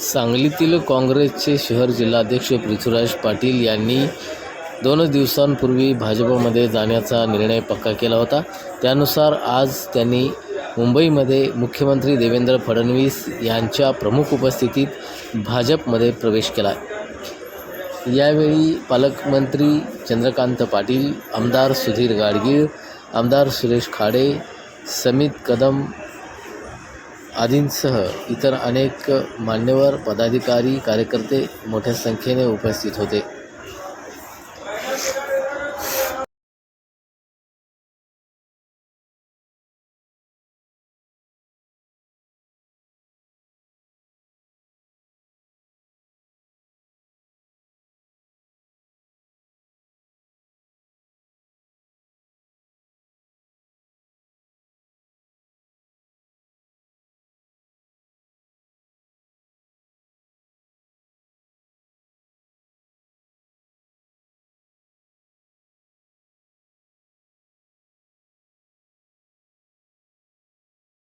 सांगलीतील काँग्रेसचे शहर जिल्हाध्यक्ष पृथ्वीराज पाटील यांनी दोनच दिवसांपूर्वी भाजपमध्ये जाण्याचा निर्णय पक्का केला होता. त्यानुसार आज त्यांनी मुंबईमध्ये मुख्यमंत्री देवेंद्र फडणवीस यांच्या प्रमुख उपस्थितीत भाजपमध्ये प्रवेश केला. यावेळी पालकमंत्री चंद्रकांत पाटील आमदार सुधीर गाडगीळ आमदार सुरेश खाडे समित कदम आदींसह इतर अनेक मान्यवर पदाधिकारी कार्यकर्ते मोठ्या संख्येने उपस्थित होते.